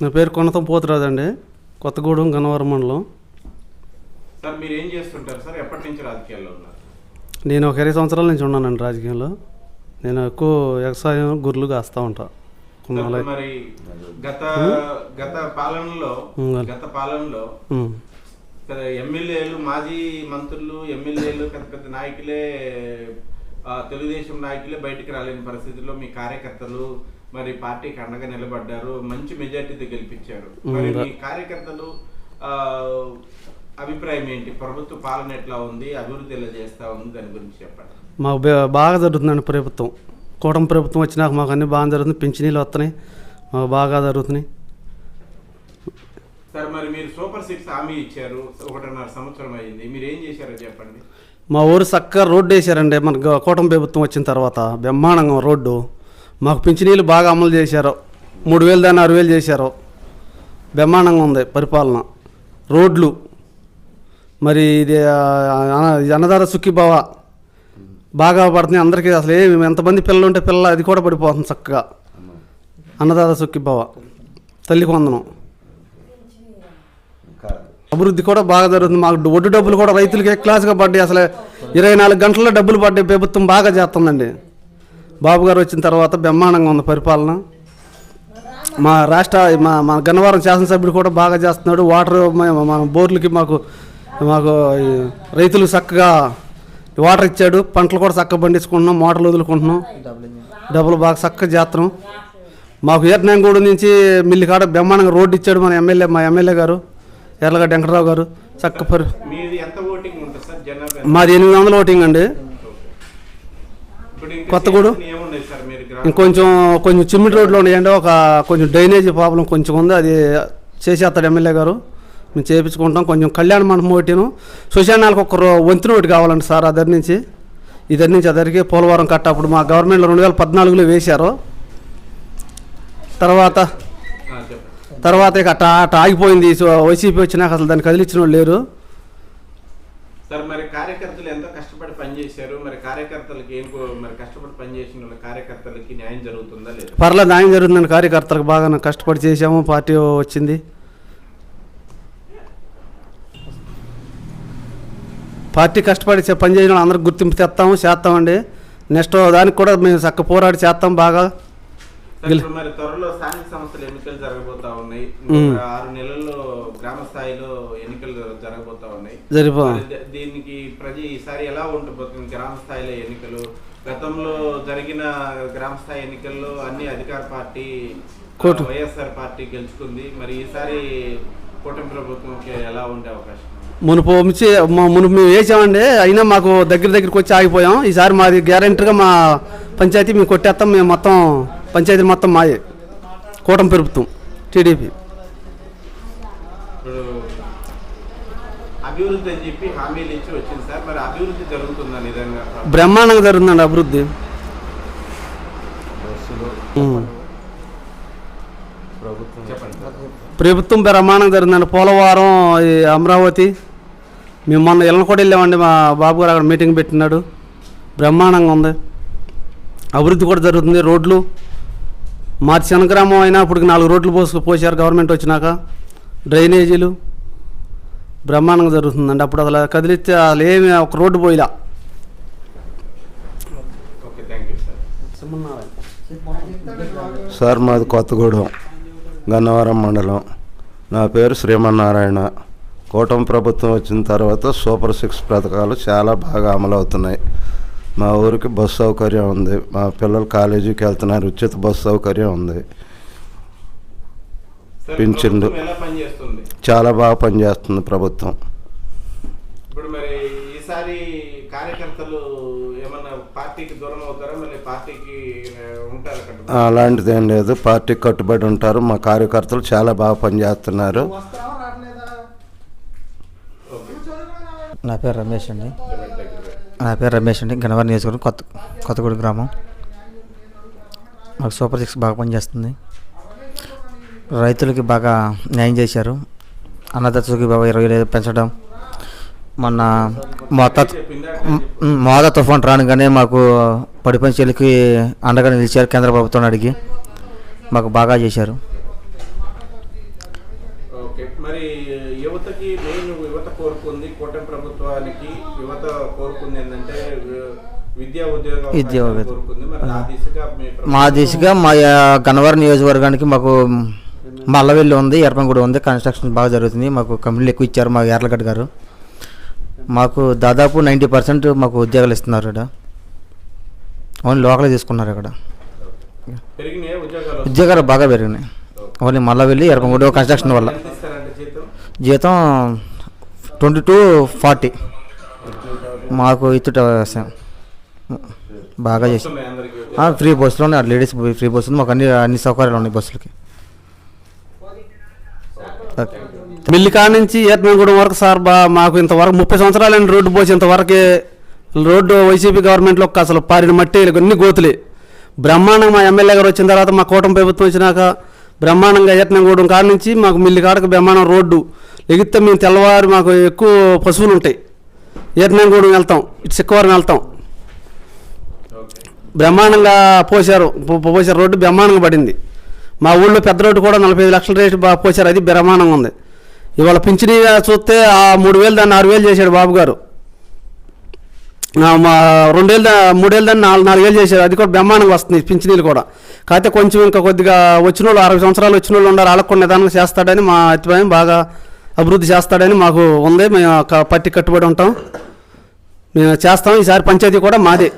నా పేరు కొనతం పోతురాజు అండి కొత్తగూడెం గన్నవరం మండలం. సార్ మీరు ఏం చేస్తుంటారు సార్? ఎప్పటి నుంచి రాజకీయాల్లో ఉన్నారు? నేను ఒక ఇరవై సంవత్సరాల నుంచి ఉన్నానండి రాజకీయంలో. నేను ఎక్కువ వ్యవసాయం గుర్రెలు కాస్తూ ఉంటా. సార్, కొన్నాళ్ళ- మరి గత గత పాలనలో. గత పాలనలో ఎమ్మెల్యేలు మాజీ మంత్రులు ఎమ్మెల్యేలు పెద్ద పెద్ద నాయకులే తెలుగుదేశం నాయకులే బయటికి రాలేని పరిస్థితుల్లో మీ కార్యకర్తలు మరి పార్టీకి అండగా నిలబడ్డారు మంచి మెజార్టీతో గెలిపించారు. మరి. మీ కార్యకర్తలు అభిప్రాయం ఏంటి? ప్రభుత్వ పాలన ఎట్లా ఉంది? అభివృద్ధి ఎలా చేస్తా ఉంది? దాని గురించి చెప్పండి. మాకు బాగా జరుగుతుందండి ప్రభుత్వం. కూటమి ప్రభుత్వం వచ్చినాక మాకు అన్ని బాగా జరుగుతుంది. పింఛనీలు వస్తున్నాయి. మాకు బాగా జరుగుతున్నాయి. సార్ మరి మీరు సూపర్ సిక్స్ హామీ ఇచ్చారు. ఒకటిన్నర సంవత్సరం అయింది. మీరు ఏం చేశారో చెప్పండి. మా ఊరు చక్కగా రోడ్డు వేశారండి మన కూటమి ప్రభుత్వం వచ్చిన తర్వాత. బ్రహ్మాండంగా రోడ్డు. మాకు పింఛనీలు బాగా అమలు చేశారు. మూడు వేలు దాన్ని ఆరు వేలు చేశారు. బ్రహ్మాండంగా ఉంది పరిపాలన. రోడ్లు. మరి ఇది అన్నదార అన్నదాత సుఖీభావ. బాగా పడుతున్నాయి. అందరికీ అసలు ఏమి ఎంతమంది పిల్లలు ఉంటే పిల్లలు అది కూడా పడిపోతుంది చక్కగా. అన్నదాత సుఖీభావ. తల్లి కొందనం అభివృద్ధి కూడా బాగా జరుగుతుంది. మాకు ఒడ్డు డబ్బులు కూడా రైతులకి ఏ క్లాస్గా పడ్డాయి. అసలు ఇరవై నాలుగు గంటల్లో డబ్బులు పడ్డాయి. ప్రభుత్వం బాగా చేస్తుందండి. బాబు గారు వచ్చిన తర్వాత బ్రహ్మాండంగా ఉంది పరిపాలన. మా రాష్ట్ర మా మా గన్నవరం శాసనసభ్యుడు కూడా బాగా చేస్తున్నాడు. వాటర్ మన బోర్లకి మాకు మాకు రైతులు చక్కగా వాటర్ ఇచ్చాడు. పంటలు కూడా చక్కగా పండించుకుంటున్నాం. మోటార్లు వదులుకుంటున్నాం. డబ్బులు బాగా చక్కగా చేస్తున్నాం. మాకు ఏటనాంగూడు నుంచి మిల్లి కాడ బ్రహ్మాండంగా రోడ్డు ఇచ్చాడు మన ఎమ్మెల్యే మా ఎమ్మెల్యే గారు ఎర్లగడ్డ వెంకటరావు గారు. చక్క పరి మీది ఎనిమిది వందల ఓటింగ్ అండి. కొత్తగూడెం? ఇంకొంచెం కొంచెం చిమ్మిడి రోడ్లో ఉన్నాయండి ఒక కొంచెం డ్రైనేజీ ప్రాబ్లం కొంచెం ఉంది. అది చేసేస్తాడు ఎమ్మెల్యే గారు. మేము చేయించుకుంటాం కొంచెం కళ్యాణ మండపం ఒకటిను. శ్మశానాలకు ఒక వంతెన ఒకటి కావాలండి సార్ అదరి నుంచి. ఇద్దరి నుంచి అదరికి పోలవరం కట్ట అప్పుడు మా గవర్నమెంట్లో రెండు వేల పద్నాలుగులో వేశారు. తర్వాత తర్వాత ఇక అట్ట అట్ట ఆగిపోయింది. వైసీపీ వచ్చినాక అసలు దాన్ని కదిలించిన వాళ్ళు లేరు. సార్ మరి కార్యకర్తలు ఎంతో కష్టపడి పనిచేశారు. మరి కార్యకర్తలకి ఏం మరి కష్టపడి పనిచేసిన వాళ్ళ కార్యకర్తలకి న్యాయం జరుగుతుందా లేదా? పర్లేదు న్యాయం జరుగుతుందని కార్యకర్తలకు బాగా కష్టపడి చేసాము పార్టీ వచ్చింది. పార్టీ కష్టపడి పనిచేసిన పని అందరికి గుర్తింపు తెస్తాము చేస్తామండి. నెక్స్ట్ దానికి కూడా మేము చక్క పోరాడి చేస్తాం బాగా. మరి త్వరలో స్థానిక సంస్థల ఎన్నికలు జరగబోతా ఉన్నాయి. ఆరు నెలల్లో గ్రామ స్థాయిలో ఎన్నికలు జరగబోతా ఉన్నాయి. దీనికి ప్రజ ఈసారి ఎలా ఉండబోతుంది గ్రామ స్థాయిలో ఎన్నికలు? గతంలో జరిగిన గ్రామ స్థాయి ఎన్నికల్లో అన్ని అధికార పార్టీ వైఎస్ఆర్ పార్టీ గెలుచుకుంది. మరి ఈసారి కూటమి ప్రభుత్వంకి ఎలా ఉండే అవకాశం? మునుపు మించి మునుపు మేము వేసామండి. అయినా మాకు దగ్గర దగ్గరికి వచ్చి ఆగిపోయాం. ఈసారి మాది గ్యారెంటీగా మా పంచాయతీ మేము కొట్టేస్తాం. మేము మొత్తం పంచాయతీ మొత్తం మాయే కూటమి ప్రభుత్వం టీడీపీ. ఇప్పుడు అభివృద్ధి అని చెప్పి హామీలు ఇచ్చి వచ్చింది సార్. మరి అభివృద్ధి జరుగుతుందా నిజంగా? బ్రహ్మాండంగా జరుగుతుందండి అభివృద్ధి. ప్రభుత్వం బ్రహ్మాండంగా జరుగుతుందండి. పోలవరం అమరావతి. మేము మొన్న ఇళ్ళని కూడా వెళ్ళామండి. మా బాబు గారు అక్కడ మీటింగ్ పెట్టినాడు. బ్రహ్మాండంగా ఉంది. అభివృద్ధి కూడా జరుగుతుంది. రోడ్లు మా శనగ్రామం అయినా ఇప్పుడు నాలుగు రోడ్లు పోసు పోసారు గవర్నమెంట్ వచ్చినాక. డ్రైనేజీలు. బ్రహ్మాండంగా జరుగుతుందండి. అప్పుడు అసలు కదిలిస్తే అసలు ఏమి ఒక రోడ్డు పోయిలా. సార్ మాది కొత్తగూడెం గన్నవరం మండలం. నా పేరు శ్రీమన్నారాయణ. కూటమి ప్రభుత్వం వచ్చిన తర్వాత సూపర్ సిక్స్ పథకాలు చాలా బాగా అమలవుతున్నాయి. మా ఊరికి బస్సు సౌకర్యం ఉంది. మా పిల్లలు కాలేజీకి వెళ్తున్నారు. ఉచిత బస్సు సౌకర్యం ఉంది. పింఛన్లు. చాలా బాగా పనిచేస్తుంది ప్రభుత్వం. ఇప్పుడు మరి ఈసారి కార్యకర్తలు ఏమన్నా పార్టీకి దూరం అవుతారా? మళ్ళీ పార్టీకి ఆ, ఉంటారా అక్కడ. అలాంటిది ఏం లేదు. పార్టీకి కట్టుబడి ఉంటారు. మా కార్యకర్తలు చాలా బాగా పనిచేస్తున్నారు. నా పేరు రమేష్ అండి. నా పేరు రమేష్ అండి. గన్నవరం నియోజకవర్గం కొత్త కొత్తగూడ గ్రామం. మాకు సూపర్ సిక్స్ బాగా పనిచేస్తుంది. రైతులకి బాగా న్యాయం చేశారు. అన్నదాతకి బాగా ఇరవై వేలు పెంచడం. మొన్న మోత మోద తుఫాన్ రానుగానే మాకు పడిపోయిన చెల్లికి అండగా నిలిచారు కేంద్ర ప్రభుత్వం అడిగి మాకు బాగా చేశారు. మరి యువతకి మెయిన్ యువత కోరుకుంది కూటమి ప్రభుత్వానికి యువత కోరుకుంది ఏంటంటే విద్యా ఉద్యోగ కోరుకుంది. మరి మీ దిశగా మా గన్నవరం నియోజకవర్గానికి మాకు మల్లవెల్లి ఉంది ఎర్పంగూడ ఉంది కన్స్ట్రక్షన్ బాగా జరుగుతుంది. మాకు కంపెనీలు ఎక్కువ ఇచ్చారు మా ఎర్లగడ్డ గారు. మాకు దాదాపు నైంటీ పర్సెంట్ మాకు ఉద్యోగాలు ఇస్తున్నారు ఇక్కడ. ఓన్లీ లోకల్ తీసుకున్నారు ఇక్కడ. ఉద్యోగాలు? బాగా పెరిగినాయి. ఓన్లీ మల్లవెల్లి ఎర్పంగూడ కన్స్ట్రక్షన్ వల్ల. జీతం ట్వంటీ టు ఫార్టీ. మాకు ఇచ్చుట వ్యవసాయం. బాగా చేసి ఫ్రీ బస్సులు ఉన్నాయి. లేడీస్ ఫ్రీ బస్సు ఉంది మాకు అన్ని అన్ని సౌకర్యాలు ఉన్నాయి బస్సులకి. మిల్లి కాడ నుంచి ఏటనగూడెం వరకు సార్ బా మాకు ఇంతవరకు ముప్పై సంవత్సరాలైన రోడ్డు పోసి ఇంతవరకు రోడ్డు వైసీపీ గవర్నమెంట్లో అసలు పారిన మట్టి అన్ని గోతులే. బ్రహ్మాండంగా మా ఎమ్మెల్యే గారు వచ్చిన తర్వాత మా కూటమి ప్రభుత్వం వచ్చినాక బ్రహ్మాండంగా ఏటనగూడెం కాడ నుంచి మాకు మిల్లి కాడకు బ్రహ్మాండం రోడ్డు ఎగితే మేము తెల్లవారు మాకు ఎక్కువ పశువులు ఉంటాయి. ఏటనగూడెం వెళ్తాం. ఇటు సిక్కవరం వెళ్తాం. బ్రహ్మాండంగా పోసారు పోసారు రోడ్డు బ్రహ్మాండంగా పడింది. మా ఊళ్ళో పెద్ద రోడ్డు కూడా నలభై ఐదు లక్షల రేటు బాగా పోసారు అది బ్రహ్మాండంగా ఉంది. ఇవాళ పింఛనీ చూస్తే ఆ మూడు వేలు దాన్ని ఆరు వేలు చేశాడు బాబు గారు. మా రెండేళ్ళు దా మూడేళ్ళు దాన్ని నాలుగు నాలుగు వేలు చేశారు. అది కూడా బ్రహ్మాండంగా వస్తుంది పింఛనీలు కూడా. కాకపోతే కొంచెం ఇంకా కొద్దిగా వచ్చిన వాళ్ళు అరవై సంవత్సరాలు వచ్చిన వాళ్ళు ఉన్నారు వాళ్ళకు కొన్ని నిదానంగా చేస్తాడని మా అభిప్రాయం. బాగా అభివృద్ధి చేస్తాడని మాకు ఉంది. మేము పట్టి కట్టుబడి ఉంటాం. మేము చేస్తాం. ఈసారి పంచాయతీ కూడా మాదే.